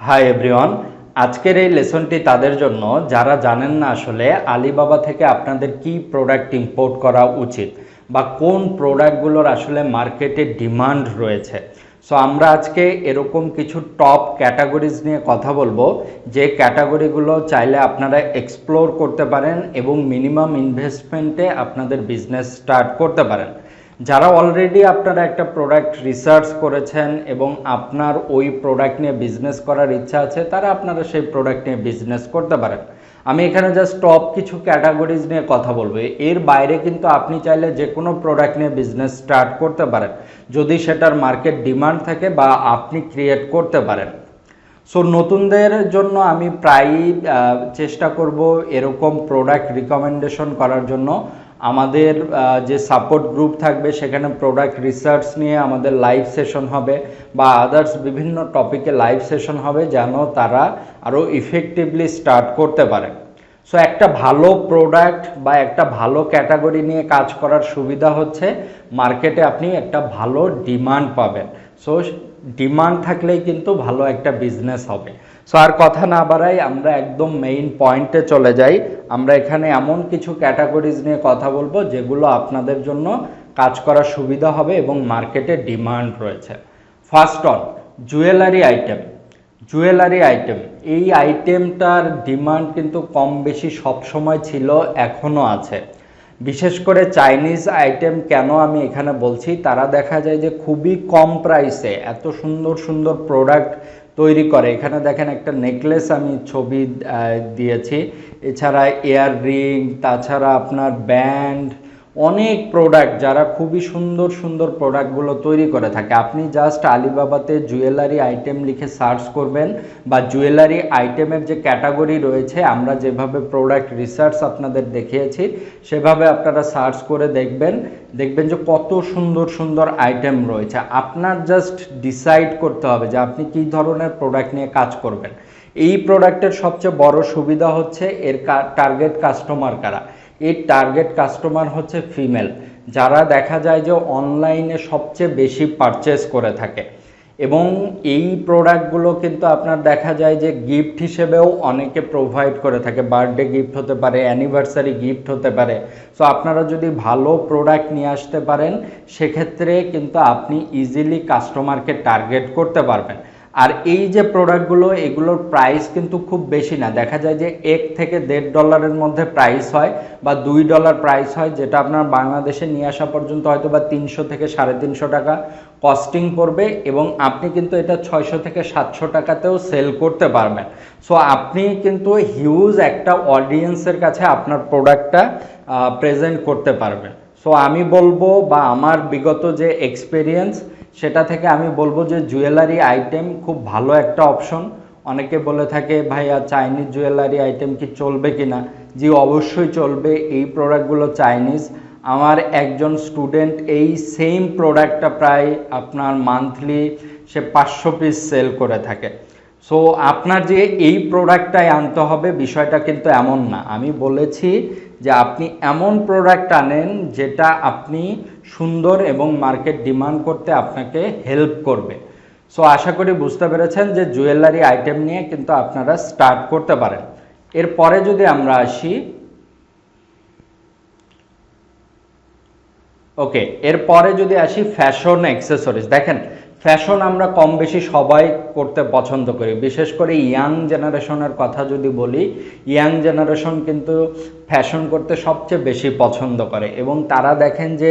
Hi everyone আজকের এই লেসনটি তাদের জন্য, যারা জানেন না আসলে আলিবাবা থেকে আপনাদের কি প্রোডাক্ট ইম্পোর্ট করা উচিত বা কোন প্রোডাক্টগুলোর আসলে মার্কেটে ডিমান্ড রয়েছে। সো আমরা আজকে এরকম কিছু টপ ক্যাটাগরিজ নিয়ে কথা বলব, যে ক্যাটাগরিগুলো চাইলে আপনারা এক্সপ্লোর করতে পারেন এবং মিনিমাম ইনভেস্টমেন্টে আপনাদের বিজনেস স্টার্ট করতে পারেন। যারা অলরেডি আপনারা একটা প্রোডাক্ট রিসার্চ করেছেন এবং আপনার ওই প্রোডাক্ট নিয়ে বিজনেস করার ইচ্ছা আছে, তারা আপনারা সেই প্রোডাক্ট নিয়ে বিজনেস করতে পারেন। আমি এখানে জাস্ট টপ কিছু ক্যাটাগরিজ নিয়ে কথা বলব। এর বাইরে কিন্তু আপনি চাইলে যে কোনো প্রোডাক্ট নিয়ে বিজনেস স্টার্ট করতে পারেন, যদি সেটার মার্কেট ডিমান্ড থাকে বা আপনি ক্রিয়েট করতে পারেন। সো নতুনদের জন্য আমি প্রায়ই চেষ্টা করব এরকম প্রোডাক্ট রিকমেন্ডেশন করার জন্য। আমাদের যে সাপোর্ট গ্রুপ থাকবে, সেখানে প্রোডাক্ট রিসার্চ নিয়ে আমাদের লাইভ সেশন হবে বা আদার্স বিভিন্ন টপিকে লাইভ সেশন হবে যেন তারা আরও ইফেক্টিভলি স্টার্ট করতে পারে। সো একটা ভালো প্রোডাক্ট বা একটা ভালো ক্যাটাগরি নিয়ে কাজ করার সুবিধা হচ্ছে মার্কেটে আপনি একটা ভালো ডিমান্ড পাবেন। সো ডিমান্ড থাকলেই কিন্তু ভালো একটা বিজনেস হবে। সো আর কথা না বাড়াই আমরা একদম মেইন পয়েন্টে চলে যাই। আমরা এখানে এমন কিছু ক্যাটাগরিজ নিয়ে কথা বলব যেগুলো আপনাদের জন্য কাজ করার সুবিধা হবে এবং মার্কেটে ডিমান্ড রয়েছে। First on jewellery item jewellery item এই আইটেমটার ডিমান্ড কিন্তু কম বেশি সব সময় ছিল, এখনও আছে। বিশেষ করে চাইনিজ আইটেম কেন আমি এখানে বলছি? তারা দেখা যায় যে খুবই কম প্রাইসে এত সুন্দর সুন্দর প্রোডাক্ট তৈরি করে। এখানে দেখেন একটা নেকলেস আমি ছবি দিয়েছি। এছাড়া এয়ার রিং তাছাড়া আপনার ব্যান্ড অনেক প্রোডাক্ট যারা খুবই সুন্দর সুন্দর প্রোডাক্টগুলো তৈরি করে থাকে। আপনি জাস্ট আলিবাবাতে জুয়েলারি আইটেম লিখে সার্চ করবেন বা জুয়েলারি আইটেমের যে ক্যাটাগরি রয়েছে, আমরা যেভাবে প্রোডাক্ট রিসার্চ আপনাদের দেখিয়েছি, সেভাবে আপনারা সার্চ করে দেখবেন। দেখবেন যে কত সুন্দর সুন্দর আইটেম রয়েছে। আপনার জাস্ট ডিসাইড করতে হবে যে আপনি কী ধরনের প্রোডাক্ট নিয়ে কাজ করবেন। এই প্রোডাক্টের সবচেয়ে বড় সুবিধা হচ্ছে এর টার্গেট কাস্টমার কারা। এর টার্গেট কাস্টমার হচ্ছে ফিমেল যারা দেখা যায় যে অনলাইনে সবচেয়ে বেশি পারচেস করে থাকে। এবং এই প্রোডাক্টগুলো কিন্তু আপনার দেখা যায় যে গিফট হিসেবেও অনেকে প্রোভাইড করে থাকে। বার্থডে গিফট হতে পারে অ্যানিভার্সারি গিফট হতে পারে। সো আপনারা যদি ভালো প্রোডাক্ট নিয়ে আসতে পারেন, সেক্ষেত্রে কিন্তু আপনি ইজিলি কাস্টমারকে টার্গেট করতে পারবেন। আর এই যে প্রোডাক্টগুলো এগুলোর প্রাইস কিন্তু খুব বেশি না। দেখা যায় যে এক থেকে দেড় ডলারের মধ্যে প্রাইস হয় বা দুই ডলার প্রাইস হয়, যেটা আপনার বাংলাদেশে নিয়ে আসা পর্যন্ত হয়তো বা তিনশো থেকে সাড়ে তিনশো টাকা কস্টিং পড়বে এবং আপনি কিন্তু এটা ছয়শো থেকে সাতশো টাকাতেও সেল করতে পারবেন। সো আপনি কিন্তু হিউজ একটা অডিয়েন্সের কাছে আপনার প্রোডাক্টটা প্রেজেন্ট করতে পারবেন। সো আমি বলব বা আমার বিগত যে এক্সপিরিয়েন্স সেটা থেকে আমি বলব যে জুয়েলারি আইটেম খুব ভালো একটা অপশন অনেকে বলে থাকে, ভাইয়া চাইনিজ জুয়েলারি আইটেম কি চলবে কি না জি, অবশ্যই চলবে। এই প্রোডাক্টগুলো চাইনিজ আমার একজন স্টুডেন্ট এই সেম প্রোডাক্টটা প্রায় আপনার মান্থলি সে পাঁচশো পিস সেল করে থাকে। সো আপনার যে এই প্রোডাক্টটাই আনতে হবে, বিষয়টা কিন্তু এমন না। আমি বলেছি যে আপনি এমন প্রোডাক্ট আনেন যেটা আপনি সুন্দর এবং মার্কেট ডিমান্ড করতে আপনাকে হেল্প করবে। সো আশা করি বুঝতে পেরেছেন যে জুয়েলারি আইটেম নিয়ে কিন্তু আপনারা স্টার্ট করতে পারেন। এরপরে যদি আমরা আসি ওকে এরপরে যদি আসি ফ্যাশন অ্যাক্সেসরিজ দেখেন ফ্যাশন আমরা কম বেশি সবাই করতে পছন্দ করি। বিশেষ করে ইয়াং জেনারেশনের কথা যদি বলি ইয়াং জেনারেশন কিন্তু ফ্যাশন করতে সবচেয়ে বেশি পছন্দ করে এবং তারা দেখেন যে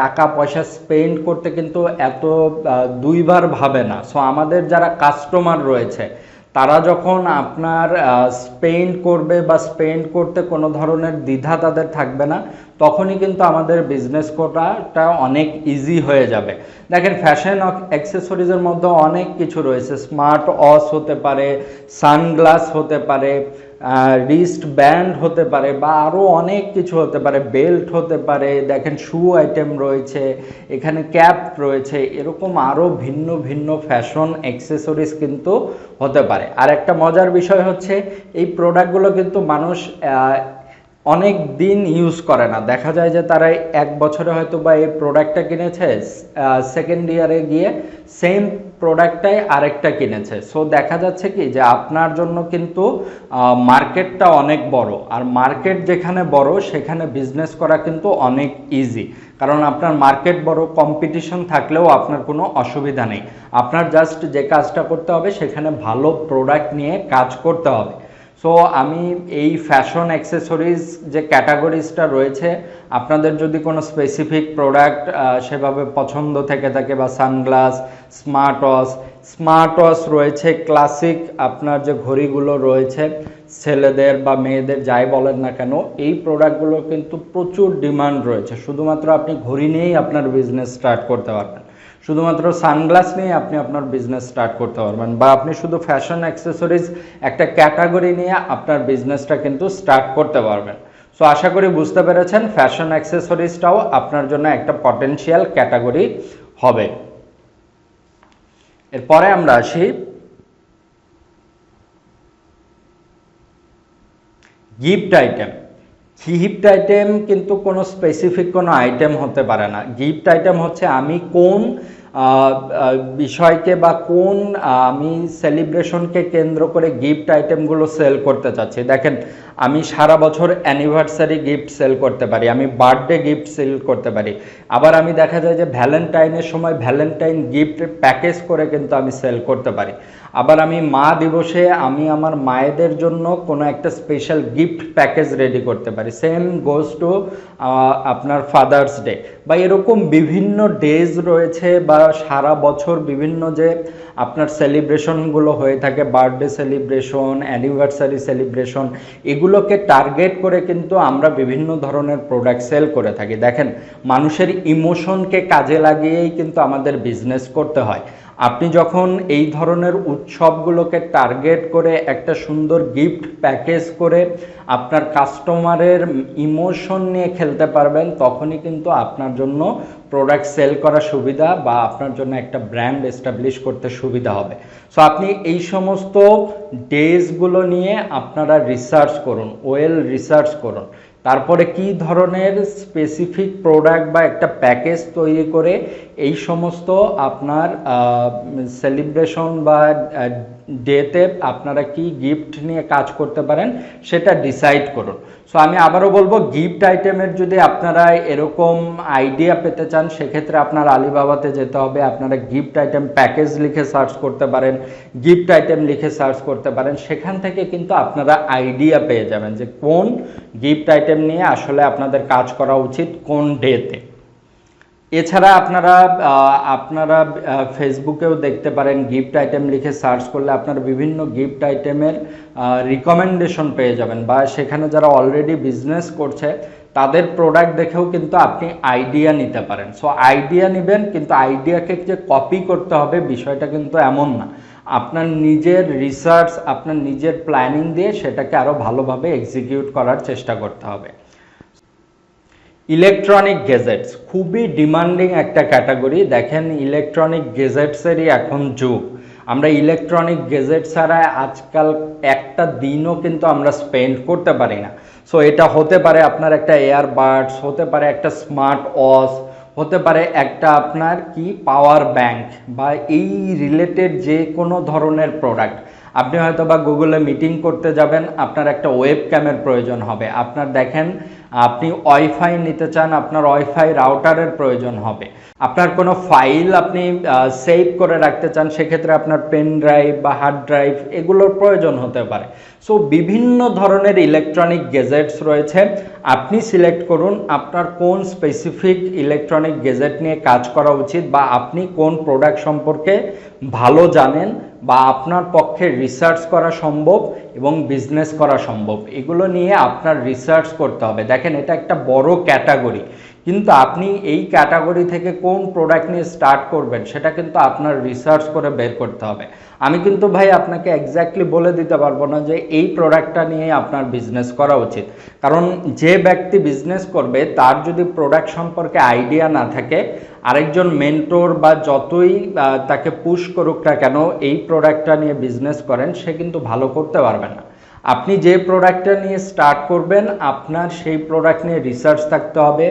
টাকা পয়সা স্পেন্ড করতে কিন্তু এত দুইবার ভাবে না। সো আমাদের যারা কাস্টমার রয়েছে তারা যখন আপনার স্পেন্ড করবে বা স্পেন্ড করতে কোনো ধরনের দ্বিধা তাদের থাকবে না, তখনই কিন্তু আমাদের বিজনেস করাটা অনেক ইজি হয়ে যাবে। দেখেন ফ্যাশন অ্যাক্সেসরিজের মধ্যে অনেক কিছু রয়েছে। স্মার্ট ওয়াচ হতে পারে সানগ্লাস হতে পারে রিস্ট ব্যান্ড হতে পারে বা আরও অনেক কিছু হতে পারে বেল্ট হতে পারে, দেখেন শু আইটেম রয়েছে, এখানে ক্যাপ রয়েছে, এরকম আরও ভিন্ন ভিন্ন ফ্যাশন অ্যাক্সেসরিজ কিন্তু হতে পারে। আর একটা মজার বিষয় হচ্ছে, এই প্রোডাক্টগুলো কিন্তু মানুষ অনেক দিন ইউজ করে না। দেখা যায় যে তারা এক বছরে হয়তো বা এই প্রোডাক্টটা কিনেছে সেকেন্ড ইয়ারে গিয়ে সেম প্রোডাক্টটাই আরেকটা কিনেছে। সো দেখা যাচ্ছে কি যে আপনার জন্য কিন্তু মার্কেটটা অনেক বড়। আর মার্কেট যেখানে বড়, সেখানে বিজনেস করা কিন্তু অনেক ইজি কারণ আপনার মার্কেট বড় কম্পিটিশন থাকলেও আপনার কোনো অসুবিধা নেই। আপনার জাস্ট যে কাজটা করতে হবে, সেখানে ভালো প্রোডাক্ট নিয়ে কাজ করতে হবে। সো আমি এই ফ্যাশন অ্যাক্সেসরিজ যে ক্যাটাগরিজটা রয়েছে, আপনাদের যদি কোনো স্পেসিফিক প্রোডাক্ট সেভাবে পছন্দ থেকে থাকে বা sunglass smart watch smart watch রয়েছে ক্লাসিক আপনার যে ঘড়িগুলো রয়েছে, ছেলেদের বা মেয়েদের যাই বলেন না কেন, এই প্রোডাক্টগুলোর কিন্তু প্রচুর ডিমান্ড রয়েছে। শুধুমাত্র আপনি ঘড়ি নিয়েই আপনার বিজনেস স্টার্ট করতে পারবেন। শুধুমাত্র সানগ্লাস নিয়ে আপনি আপনার বিজনেস স্টার্ট করতে পারবেন বা আপনি শুধু ফ্যাশন অ্যাক্সেসরিজ একটা ক্যাটাগরি নিয়ে আপনার বিজনেসটা কিন্তু স্টার্ট করতে পারবেন। সো আশা করি বুঝতে পেরেছেন ফ্যাশন অ্যাক্সেসরিজটাও আপনার জন্য একটা পটেনশিয়াল ক্যাটাগরি হবে। এরপরে আমরা আসি। গিফট আইটেম গিফট আইটেম কিন্তু কোনো স্পেসিফিক কোনো আইটেম হতে পারে না। গিফট আইটেম হচ্ছে আমি কোন বিষয়কে বা কোন আমি সেলিব্রেশনকে কেন্দ্র করে গিফট আইটেমগুলো সেল করতে চাচ্ছি। দেখেন, আমি সারা বছর অ্যানিভার্সারি গিফট সেল করতে পারি, আমি বার্থডে গিফট সেল করতে পারি। আবার আমি দেখা যায় যে ভ্যালেন্টাইনের সময় ভ্যালেন্টাইন গিফট প্যাকেজ করে কিন্তু আমি সেল করতে পারি। আবার আমি মা দিবসে আমি আমার মায়েদের জন্য কোনো একটা স্পেশাল গিফট প্যাকেজ রেডি করতে পারি। সেম গোজ টু আপনার ফাদার্স ডে বা এরকম বিভিন্ন ডেজ রয়েছে বা সারা বছর বিভিন্ন যে আপনার সেলিব্রেশনগুলো হয়ে থাকে বার্থডে সেলিব্রেশন অ্যানিভার্সারি সেলিব্রেশন এগুলোকে টার্গেট করে কিন্তু আমরা বিভিন্ন ধরনের প্রোডাক্ট সেল করে থাকি। দেখেন, মানুষের ইমোশনকে কাজে লাগিয়েই কিন্তু আমাদের বিজনেস করতে হয়। আপনি যখন এই ধরনের উৎসবগুলোকে টার্গেট করে একটা সুন্দর গিফট প্যাকেজ করে আপনার কাস্টমারের ইমোশন নিয়ে খেলতে পারবেন, তখনই কিন্তু আপনার জন্য প্রোডাক্ট সেল করা সুবিধা বা আপনার জন্য একটা ব্র্যান্ড এস্টাবলিশ করতে সুবিধা হবে। সো আপনি এই সমস্ত ডেজগুলো নিয়ে আপনারা রিসার্চ করুন ওয়েল রিসার্চ করুন। তারপরে কি ধরনের স্পেসিফিক প্রোডাক্ট বা একটা প্যাকেজ তৈরি করে এই সমস্ত আপনার সেলিব্রেশন বা ডেতে আপনারা কি গিফট নিয়ে কাজ করতে পারেন সেটা ডিসাইড করুন। সো আমি আবারও বলব গিফট আইটেমের যদি আপনারা এরকম আইডিয়া পেতে চান, সেক্ষেত্রে আপনার আলিবাবাতে যেতে হবে। আপনারা গিফট আইটেম প্যাকেজ লিখে সার্চ করতে পারেন গিফট আইটেম লিখে সার্চ করতে পারেন। সেখান থেকে কিন্তু আপনারা আইডিয়া পেয়ে যাবেন যে কোন গিফট আইটেম নিয়ে আসলে আপনাদের কাজ করা উচিত, কোন ডেতে এছাড়া আপনারা আপনারা ফেসবুকেও দেখতে পারেন গিফট আইটেম লিখে সার্চ করলে আপনারা বিভিন্ন গিফট আইটেমের রিকমেন্ডেশন পেয়ে যাবেন। বা সেখানে যারা অলরেডি বিজনেস করছে, তাদের প্রোডাক্ট দেখেও কিন্তু আপনি আইডিয়া নিতে পারেন। সো আইডিয়া নেবেন, কিন্তু আইডিয়াকে যে কপি করতে হবে বিষয়টা কিন্তু এমন না। আপনার নিজের রিসার্চ আপনার নিজের প্ল্যানিং দিয়ে সেটাকে আরও ভালোভাবে এক্সিকিউট করার চেষ্টা করতে হবে। ইলেকট্রনিক গেজেটস খুবই ডিমান্ডিং একটা ক্যাটাগরি দেখেন ইলেকট্রনিক গেজেটসেরই এখন যুগ। আমরা ইলেকট্রনিক গেজেট ছাড়া আজকাল একটা দিনও কিন্তু আমরা স্পেন্ড করতে পারি না। সো এটা হতে পারে আপনার একটা এয়ারবাডস হতে পারে একটা স্মার্ট ওয়াচ হতে পারে একটা আপনার কি? পাওয়ার ব্যাংক বা এই রিলেটেড যে কোনো ধরনের প্রোডাক্ট আপনি হয়তো বা গুগলে মিটিং করতে যাবেন, আপনার একটা ওয়েব ক্যামের প্রয়োজন হবে। আপনার দেখেন, আপনি ওয়াইফাই নিতে চান, আপনার ওয়াইফাই রাউটারের প্রয়োজন হবে। আপনার কোনো ফাইল আপনি সেভ করে রাখতে চান, সেক্ষেত্রে আপনার পেন ড্রাইভ বা হার্ড ড্রাইভ এগুলোর প্রয়োজন হতে পারে। সো বিভিন্ন ধরনের ইলেকট্রনিক গেজেটস রয়েছে। আপনি সিলেক্ট করুন, আপনার কোন স্পেসিফিক ইলেকট্রনিক গেজেট নিয়ে কাজ করা উচিত বা আপনি কোন প্রোডাক্ট সম্পর্কে ভালো জানেন। বা আপনার পক্ষে রিসার্চ করা সম্ভব এবং বিজনেস করা সম্ভব। এগুলো নিয়ে আপনার রিসার্চ করতে হবে। দেখেন, এটা একটা বড় ক্যাটাগরি কিন্তু আপনি এই ক্যাটাগরি থেকে কোন প্রোডাক্ট নিয়ে স্টার্ট করবেন, সেটা কিন্তু আপনার রিসার্চ করে বের করতে হবে। আমি কিন্তু ভাই আপনাকে এক্স্যাক্টলি বলে দিতে পারব না যে এই প্রোডাক্টটা নিয়ে আপনার বিজনেস করা উচিত। কারণ যে ব্যক্তি বিজনেস করবে, তার যদি প্রোডাক্ট সম্পর্কে আইডিয়া না থাকে, আরেকজন মেন্টর বা যতই তাকে পুশ করুক না কেন, এই প্রোডাক্টটা নিয়ে বিজনেস করেন, সে কিন্তু ভালো করতে পারবে না। আপনি যে প্রোডাক্টটা নিয়ে স্টার্ট করবেন, আপনার সেই প্রোডাক্ট নিয়ে রিসার্চ থাকতে হবে,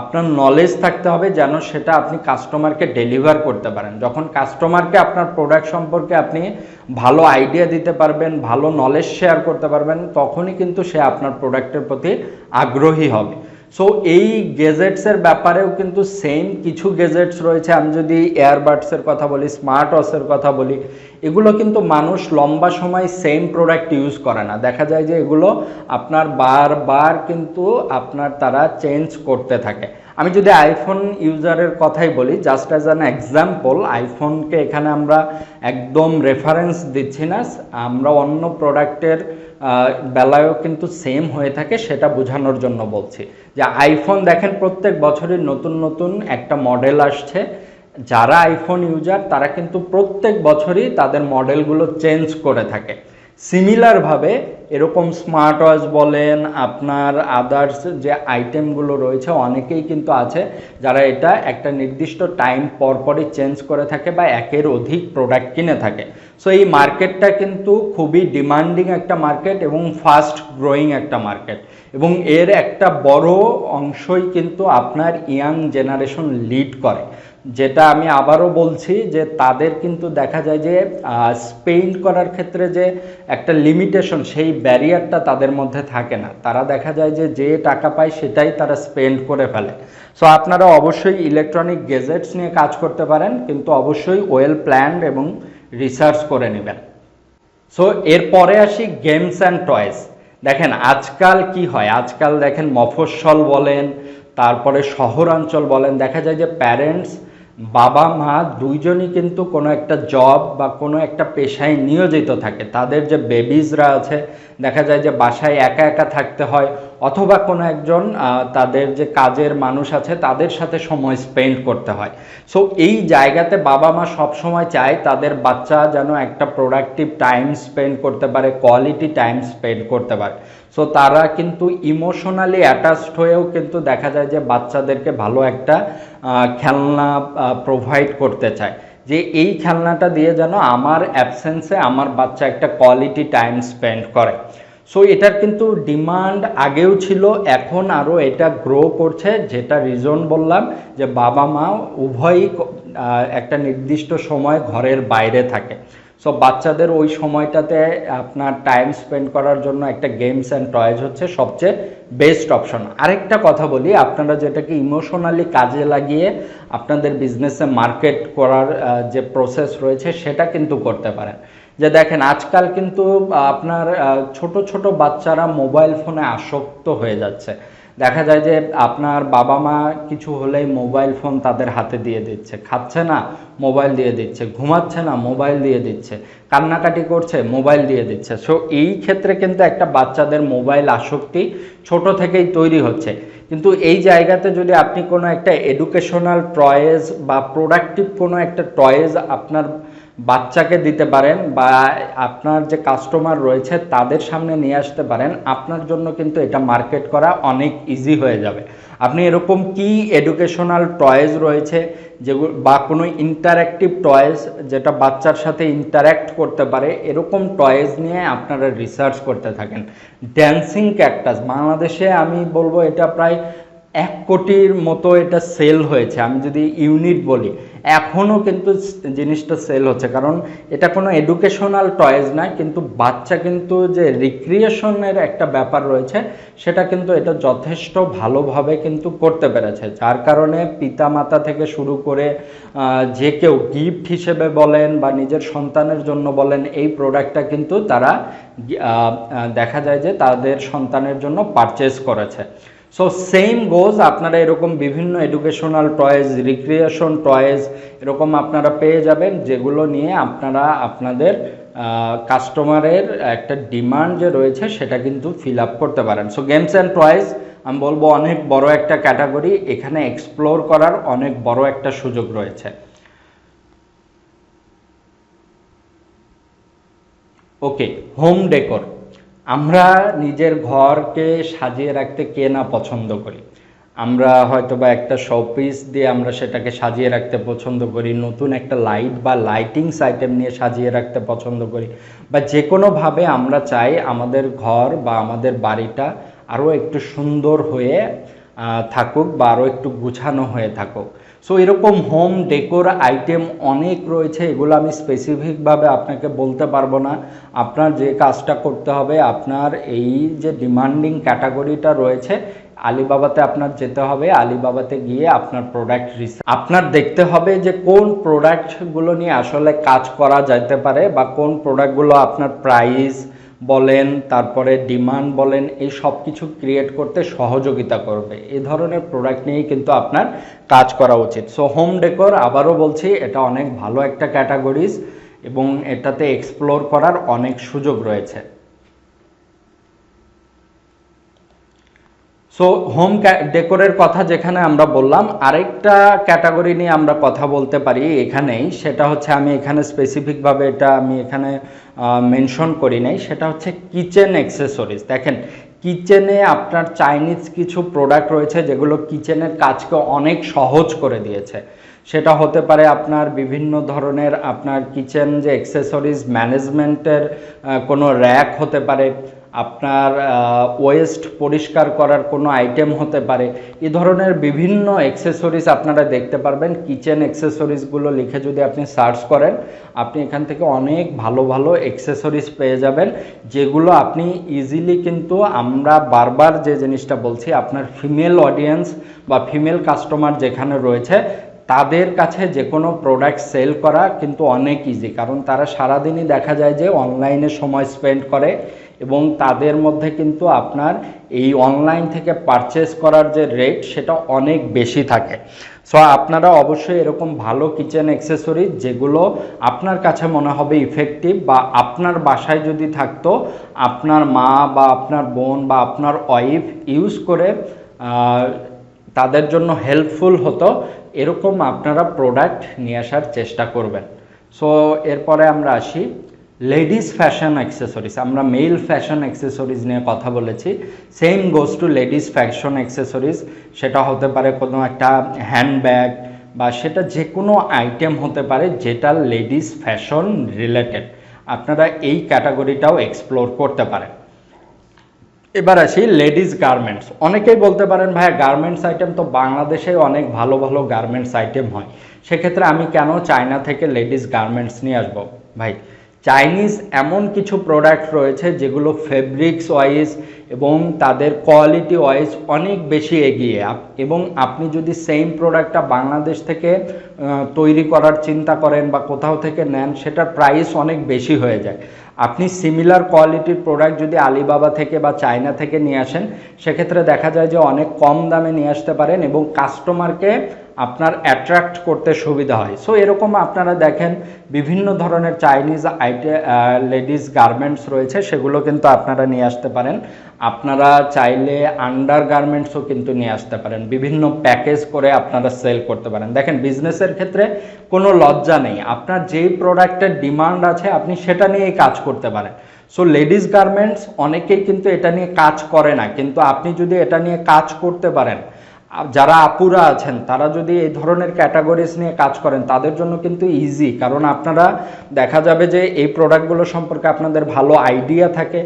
আপনার নলেজ থাকতে হবে যেন সেটা আপনি কাস্টমারকে ডেলিভার করতে পারেন। যখন কাস্টমারকে আপনার প্রোডাক্ট সম্পর্কে আপনি ভালো আইডিয়া দিতে পারবেন, ভালো নলেজ শেয়ার করতে পারবেন, তখনই কিন্তু সে আপনার প্রোডাক্টের প্রতি আগ্রহী হবে। সো এই গেজেটসের ব্যাপারেও কিন্তু সেম কিছু গেজেটস রয়েছে। আমি যদি এয়ারবাডসের কথা বলি স্মার্ট ওয়াচের কথা বলি, এগুলো কিন্তু মানুষ লম্বা সময় সেম প্রোডাক্ট ইউজ করে না। দেখা যায় যে এগুলো আপনার বারবার কিন্তু আপনার তারা চেঞ্জ করতে থাকে। আমি যদি আইফোন ইউজারের কথাই বলি জাস্ট অ্যাজ অ্যান এক্সাম্পল আইফোনকে এখানে আমরা একদম রেফারেন্স দিচ্ছি না। আমরা অন্য প্রোডাক্টের বেলায়ও কিন্তু সেম হয়ে থাকে, সেটা বোঝানোর জন্য বলছি। যে আইফোন দেখেন প্রত্যেক বছরই নতুন নতুন একটা মডেল আসছে। যারা আইফোন ইউজার তারা কিন্তু প্রত্যেক বছরই তাদের মডেলগুলো চেঞ্জ করে থাকে। সিমিলারভাবে এরকম স্মার্ট ওয়াচ বলেন, আপনার আদার্স যে আইটেমগুলো রয়েছে, অনেকেই কিন্তু আছে যারা এটা একটা নির্দিষ্ট টাইম পরপরই চেঞ্জ করে থাকে বা একের অধিক প্রোডাক্ট কিনে থাকে। সো এই মার্কেটটা কিন্তু খুবই ডিমান্ডিং একটা মার্কেট এবং ফাস্ট গ্রোয়িং একটা মার্কেট এবং এর একটা বড় অংশই কিন্তু আপনার ইয়াং জেনারেশন লিড করে। যেটা আমি আবারও বলছি যে তাদের কিন্তু দেখা যায় যে স্পেন্ড করার ক্ষেত্রে যে একটা লিমিটেশন সেই ব্যারিয়ারটা তাদের মধ্যে থাকে না। তারা দেখা যায় যে যে টাকা পায় সেটাই তারা স্পেন্ড করে ফেলে। সো আপনারা অবশ্যই ইলেকট্রনিক গেজেটস নিয়ে কাজ করতে পারেন, কিন্তু অবশ্যই ওয়েল প্ল্যান্ড এবং রিসার্চ করে নেবেন। সো এরপরে আসি গেমস অ্যান্ড টয়েস দেখেন, আজকাল কি হয়? আজকাল দেখেন মফস্বল বলেন, তারপরে শহরাঞ্চল বলেন, দেখা যায় যে প্যারেন্টস বাবা, মা দুইজনই কিন্তু কোনো একটা জব বা কোনো একটা পেশায় নিয়োজিত থাকে। তাদের যে বেবিজরা আছে দেখা যায় যে বাসায় একা একা থাকতে হয়, অথবা কোনো একজন তাদের যে কাজের মানুষ আছে, তাদের সাথে সময় স্পেন্ড করতে হয়। সো এই জায়গাতে বাবা মা সবসময় চায় তাদের বাচ্চা যেন একটা প্রোডাক্টিভ টাইম স্পেন্ড করতে পারে কোয়ালিটি টাইম স্পেন্ড করতে পারে। সো তারা কিন্তু ইমোশনালি অ্যাটাচড হয়েও কিন্তু দেখা যায় যে বাচ্চাদেরকে ভালো একটা খেলনা প্রোভাইড করতে চায়। যে এই খেলনাটা দিয়ে যেন আমার অ্যাবসেন্সে আমার বাচ্চা একটা কোয়ালিটি টাইম স্পেন্ড করে। সো এটার কিন্তু ডিমান্ড আগেও ছিল, এখন আরও এটা গ্রো করছে, যেটা রিজন বললাম যে বাবা মা উভয়ই একটা নির্দিষ্ট সময় ঘরের বাইরে থাকে। সো বাচ্চাদের ওই সময়টাতে, আপনার টাইম স্পেন্ড করার জন্য একটা গেমস অ্যান্ড টয়েজ হচ্ছে সবচেয়ে বেস্ট অপশন আরেকটা কথা বলি, আপনারা যেটাকে ইমোশনালি কাজে লাগিয়ে আপনাদের বিজনেসে মার্কেট করার যে প্রসেস রয়েছে, সেটা কিন্তু করতে পারেন। যে দেখেন, আজকাল কিন্তু আপনার ছোট ছোট বাচ্চারা মোবাইল ফোনে আসক্ত হয়ে যাচ্ছে। দেখা যায় যে আপনার বাবা মা কিছু হলেই মোবাইল ফোন তাদের হাতে দিয়ে দিচ্ছে। খাচ্ছে না, মোবাইল দিয়ে দিচ্ছে। ঘুমাচ্ছে না, মোবাইল দিয়ে দিচ্ছে। কান্নাকাটি করছে, মোবাইল দিয়ে দিচ্ছে। সো এই ক্ষেত্রে কিন্তু একটা বাচ্চাদের মোবাইল আসক্তি ছোট থেকেই তৈরি হচ্ছে। কিন্তু এই জায়গাতে যদি আপনি কোনো একটা এডুকেশনাল টয়েজ বা প্রোডাক্টিভ কোনো একটা টয়েজ আপনার বাচ্চাকে দিতে পারেন বা আপনার যে কাস্টমার রয়েছে তাদের সামনে নিয়ে আসতে পারেন, আপনার জন্য কিন্তু এটা মার্কেট করা অনেক ইজি হয়ে যাবে। আপনি এরকম কি এডুকেশনাল টয়েজ রয়েছে যেগুলো বা কোনো ইন্টারাক্টিভ টয়েজ যেটা বাচ্চার সাথে ইন্টারাক্ট করতে পারে, এরকম টয়েজ নিয়ে আপনারা রিসার্চ করতে থাকেন। ড্যান্সিং ক্যাকটাস বাংলাদেশে আমি বলব এটা প্রায় এক কোটির মতো এটা সেল হয়েছে। আমি যদি ইউনিট বলি এখনও কিন্তু জিনিসটা সেল হচ্ছে। কারণ এটা কোনো এডুকেশনাল টয়েজ না, কিন্তু বাচ্চা কিন্তু যে রিক্রিয়েশনের একটা ব্যাপার রয়েছে, সেটা কিন্তু এটা যথেষ্ট ভালোভাবে কিন্তু করতে পেরেছে। যার কারণে পিতা মাতা থেকে শুরু করে যে কেউ গিফট হিসেবে বলেন বা নিজের সন্তানের জন্য বলেন, এই প্রোডাক্টটা কিন্তু তারা দেখা যায় যে তাদের সন্তানের জন্য পারচেস করেছে। সো সেম গোজ আপনারা এরকম বিভিন্ন এডুকেশনাল টয়েজ রিক্রিয়েশন টয়েজ এরকম আপনারা পেয়ে যাবেন, যেগুলো নিয়ে আপনারা আপনাদের কাস্টমারের একটা ডিমান্ড যে রয়েছে, সেটা কিন্তু ফিল আপ করতে পারেন। সো গেমস অ্যান্ড টয়েজ আমি বলব অনেক বড় একটা ক্যাটাগরি এখানে এক্সপ্লোর করার অনেক বড় একটা সুযোগ রয়েছে। ওকে হোম ডেকোর আমরা নিজের ঘরকে সাজিয়ে রাখতে কে না পছন্দ করি? আমরা হয়তো বা একটা শোপিস দিয়ে আমরা সেটাকে সাজিয়ে রাখতে পছন্দ করি, নতুন একটা লাইট বা লাইটিংস আইটেম নিয়ে সাজিয়ে রাখতে পছন্দ করি। বা যে কোনোভাবে আমরা চাই আমাদের ঘর বা আমাদের বাড়িটা আরও একটু সুন্দর হয়ে থাকুক বা আরও একটু গুছানো হয়ে থাকুক। সো এরকম হোম ডেকোর আইটেম অনেক রয়েছে, এগুলো আমি স্পেসিফিকভাবে আপনাকে বলতে পারব না। আপনার যে কাজটা করতে হবে, আপনার এই যে ডিমান্ডিং ক্যাটাগরিটা রয়েছে, আলিবাবাতে আপনার যেতে হবে, আলিবাবাতে গিয়ে আপনার প্রোডাক্ট আপনার দেখতে হবে যে কোন প্রোডাক্টগুলো নিয়ে আসলে কাজ করা যেতে পারে বা কোন প্রোডাক্টগুলো আপনার প্রাইস বলেন, তারপরে ডিমান্ড বলেন, এই সব কিছু ক্রিয়েট করতে সহযোগিতা করবে। এ ধরনের প্রোডাক্ট নিয়েই কিন্তু আপনার কাজ করা উচিত। সো হোম ডেকোর আবারও বলছি, এটা অনেক ভালো একটা ক্যাটাগরিজ এবং এটাতে এক্সপ্লোর করার অনেক সুযোগ রয়েছে। সো হোম ডেকোরের কথা যেখানে আমরা বললাম, আরেকটা ক্যাটাগরি নিয়ে আমরা কথা বলতে পারি এখানেই, সেটা হচ্ছে আমি এখানে স্পেসিফিকভাবে এটা আমি এখানে মেনশন করি নাই, সেটা হচ্ছে কিচেন অ্যাক্সেসরিজ দেখেন কিচেনে আপনার চাইনিজ কিছু প্রোডাক্ট রয়েছে যেগুলো কিচেনের কাজকে অনেক সহজ করে দিয়েছে। সেটা হতে পারে আপনার বিভিন্ন ধরনের, আপনার কিচেন যে অ্যাক্সেসরিজ ম্যানেজমেন্টের কোনো র্যাক হতে পারে আপনার ওয়েস্ট পরিষ্কার করার কোনো আইটেম হতে পারে। এ ধরনের বিভিন্ন অ্যাক্সেসরিজ আপনারা দেখতে পারবেন। কিচেন অ্যাক্সেসরিজগুলো লিখে যদি আপনি সার্চ করেন, আপনি এখান থেকে অনেক ভালো ভালো অ্যাক্সেসরিজ পেয়ে যাবেন, যেগুলো আপনি ইজিলি কিন্তু আমরা বারবার যে জিনিসটা বলছি, আপনার ফিমেল অডিয়েন্স বা ফিমেল কাস্টমার যেখানে রয়েছে, তাদের কাছে যে কোনো প্রোডাক্ট সেল করা কিন্তু অনেক ইজি কারণ তারা সারাদিনই দেখা যায় যে অনলাইনে সময় স্পেন্ড করে। এবং তাদের মধ্যে কিন্তু আপনার এই অনলাইন থেকে পারচেস করার যে রেট সেটা অনেক বেশি থাকে। সো আপনারা অবশ্যই এরকম ভালো কিচেন অ্যাক্সেসরি যেগুলো আপনার কাছে মনে হবে ইফেক্টিভ বা আপনার বাসায় যদি থাকতো, আপনার মা বা আপনার বোন বা আপনার ওয়াইফ ইউজ করে তাদের জন্য হেল্পফুল হতো, এরকম আপনারা প্রোডাক্ট নিয়ে আসার চেষ্টা করবেন। সো এরপরে আমরা আসি। লেডিস ফ্যাশন অ্যাক্সেসরিজ, আমরা মেল ফ্যাশন অ্যাক্সেসরিজ নিয়ে কথা বলেছি, same goes to ladies fashion accessories, সেটা হতে পারে কোনো একটা হ্যান্ডব্যাগ বা সেটা যে কোনো আইটেম হতে পারে যেটা লেডিস ফ্যাশন রিলেটেড। আপনারা এই ক্যাটাগরিটাও এক্সপ্লোর করতে পারেন। এবার আসি লেডিস গার্মেন্টস। অনেকেই বলতে পারেন, ভাইয়া, গার্মেন্টস আইটেম তো বাংলাদেশে অনেক ভালো ভালো গার্মেন্টস আইটেম হয়। সেক্ষেত্রে আমি কেন চায়না থেকে লেডিস গার্মেন্টস নিয়ে আসব? ভাই চাইনিজ এমন কিছু প্রোডাক্ট রয়েছে যেগুলো ফেব্রিক্স ওয়াইজ এবং তাদের কোয়ালিটি ওয়াইজ অনেক বেশি এগিয়ে এবং আপনি যদি সেম প্রোডাক্টটা বাংলাদেশ থেকে তৈরি করার চিন্তা করেন বা কোথাও থেকে নেন, সেটার প্রাইস অনেক বেশি হয়ে যায়। আপনি সিমিলার কোয়ালিটির প্রোডাক্ট যদি আলিবাবা থেকে বা চায়না থেকে নিয়ে আসেন, সেক্ষেত্রে দেখা যায় যে অনেক কম দামে নিয়ে আসতে পারেন এবং কাস্টমারকে আপনার অ্যাট্রাক্ট করতে সুবিধা হয়। সো এরকম আপনারা দেখেন বিভিন্ন ধরনের চাইনিজ আইটে লেডিস গার্মেন্টস রয়েছে, সেগুলো কিন্তু আপনারা নিয়ে আসতে পারেন। আপনারা চাইলে আন্ডার গার্মেন্টসও কিন্তু নিয়ে আসতে পারেন। বিভিন্ন প্যাকেজ করে আপনারা সেল করতে পারেন। দেখেন বিজনেসের ক্ষেত্রে কোনো লজ্জা নেই। আপনার যেই প্রোডাক্টের ডিমান্ড আছে, আপনি সেটা নিয়েই কাজ করতে পারেন। সো লেডিস গার্মেন্টস অনেকেই কিন্তু এটা নিয়ে কাজ করে না। কিন্তু আপনি যদি এটা নিয়ে কাজ করতে পারেন যারা আপুরা আছেন, তারা যদি এই ধরনের ক্যাটাগরিজ নিয়ে কাজ করেন, তাদের জন্য কিন্তু ইজি কারণ আপনারা, দেখা যাবে যে এই প্রোডাক্টগুলো সম্পর্কে আপনাদের ভালো আইডিয়া থাকে,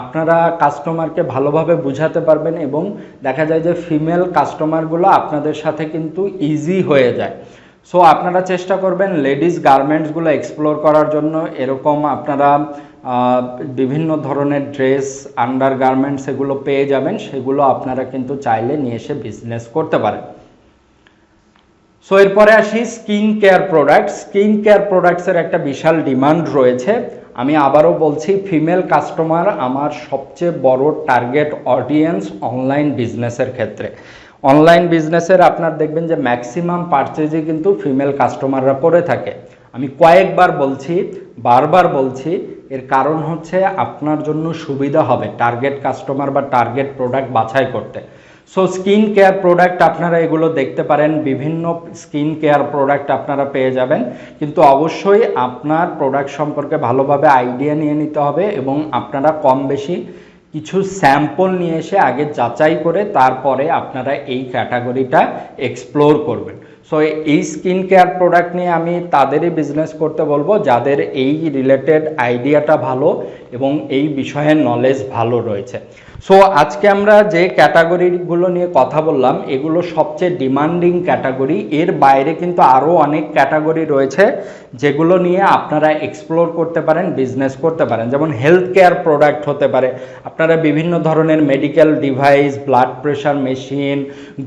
আপনারা কাস্টমারকে ভালোভাবে বুঝাতে পারবেন এবং দেখা যায় যে ফিমেল কাস্টমারগুলো আপনাদের সাথে কিন্তু ইজি হয়ে যায়। সো আপনারা চেষ্টা করবেন লেডিস গার্মেন্টসগুলো এক্সপ্লোর করার জন্য। এরকম আপনারা বিভিন্ন ধরনের ড্রেস আন্ডার গার্মেন্টস এগুলো পেয়ে যাবেন, সেগুলো আপনারা কিন্তু চাইলে নিয়ে এসে বিজনেস করতে পারেন। সো এরপরে আসি skin care product skin care প্রোডাক্টসের একটা বিশাল ডিমান্ড রয়েছে। আমি আবারও বলছি ফিমেল কাস্টমার আমার সবচেয়ে বড় টার্গেট অডিয়েন্স অনলাইন বিজনেসের ক্ষেত্রে। অনলাইন বিজনেসের আপনার দেখবেন যে ম্যাক্সিমাম পারচেজই কিন্তু ফিমেল কাস্টমাররা করে থাকে। আমি কয়েকবার বলছি, বারবার বলছি এর কারণ হচ্ছে আপনার জন্য সুবিধা হবে টার্গেট কাস্টমার বা টার্গেট প্রোডাক্ট বাছাই করতে। সো স্কিন কেয়ার প্রোডাক্ট আপনারা এগুলো দেখতে পারেন, বিভিন্ন স্কিন কেয়ার প্রোডাক্ট আপনারা পেয়ে যাবেন। কিন্তু অবশ্যই আপনার প্রোডাক্ট সম্পর্কে ভালোভাবে আইডিয়া নিয়ে নিতে হবে এবং আপনারা কম বেশি কিছু স্যাম্পল নিয়ে এসে আগে যাচাই করে তারপরে আপনারা এই ক্যাটাগরিটা এক্সপ্লোর করবেন। সো এই স্কিন কেয়ার প্রোডাক্ট নিয়ে আমি তাদেরই বিজনেস করতে বলব, যাদের এই রিলেটেড আইডিয়াটা ভালো এবং এই বিষয়ে নলেজ ভালো রয়েছে। সো আজকে আমরা যে ক্যাটাগরিগুলো নিয়ে কথা বললাম, এগুলো সবচেয়ে ডিমান্ডিং ক্যাটাগরি এর বাইরে কিন্তু আরও অনেক ক্যাটাগরি রয়েছে, যেগুলো নিয়ে আপনারা এক্সপ্লোর করতে পারেন বিজনেস করতে পারেন। যেমন হেলথ কেয়ার প্রোডাক্ট হতে পারে। আপনারা বিভিন্ন ধরনের medical device blood pressure machine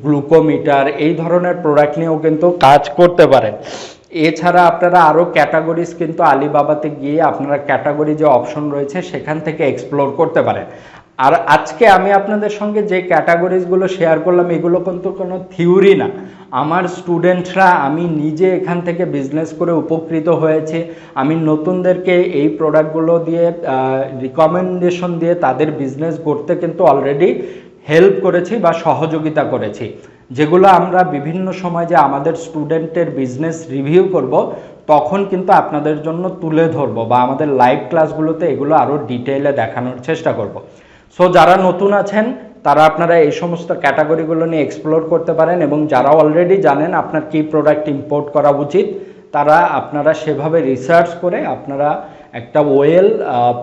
glucometer এই ধরনের প্রোডাক্ট নিয়েও কিন্তু কাজ করতে পারেন। এছাড়া আপনারা আরও ক্যাটাগরিজ কিন্তু আলিবাবাতে গিয়ে আপনারা ক্যাটাগরি যে অপশন রয়েছে, সেখান থেকে এক্সপ্লোর করতে পারেন। আর আজকে আমি আপনাদের সঙ্গে যে ক্যাটাগরিজগুলো শেয়ার করলাম, এগুলো কিন্তু কোনো থিওরি না। আমার স্টুডেন্টরা আমি নিজে এখান থেকে বিজনেস করে উপকৃত হয়েছে। আমি নতুনদেরকে এই প্রোডাক্টগুলো দিয়ে রিকমেন্ডেশন দিয়ে তাদের বিজনেস করতে কিন্তু অলরেডি হেল্প করেছি বা সহযোগিতা করেছি। যেগুলো আমরা বিভিন্ন সময় যে আমাদের স্টুডেন্টের বিজনেস রিভিউ করব, তখন কিন্তু আপনাদের জন্য তুলে ধরবো বা আমাদের লাইভ ক্লাসগুলোতে এগুলো আরও ডিটেইলে দেখানোর চেষ্টা করব। সো যারা নতুন আছেন, তারা আপনারা এই সমস্ত ক্যাটাগরিগুলো নিয়ে এক্সপ্লোর করতে পারেন এবং যারা অলরেডি জানেন আপনার কি প্রোডাক্ট ইম্পোর্ট করা উচিত, তারা আপনারা সেভাবে রিসার্চ করে আপনারা একটা ওয়েল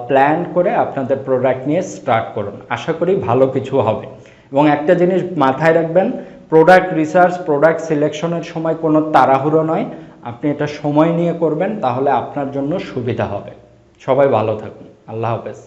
প্ল্যান করে আপনাদের প্রোডাক্ট নিয়ে স্টার্ট করুন। আশা করি ভালো কিছু হবে। এবং একটা জিনিস মাথায় রাখবেন প্রোডাক্ট রিসার্চ প্রোডাক্ট সিলেকশনের সময় কোনো তাড়াহুড়ো নয়। আপনি এটা সময় নিয়ে করবেন, তাহলে আপনার জন্য সুবিধা হবে। সবাই ভালো থাকুন। আল্লাহ হাফেজ।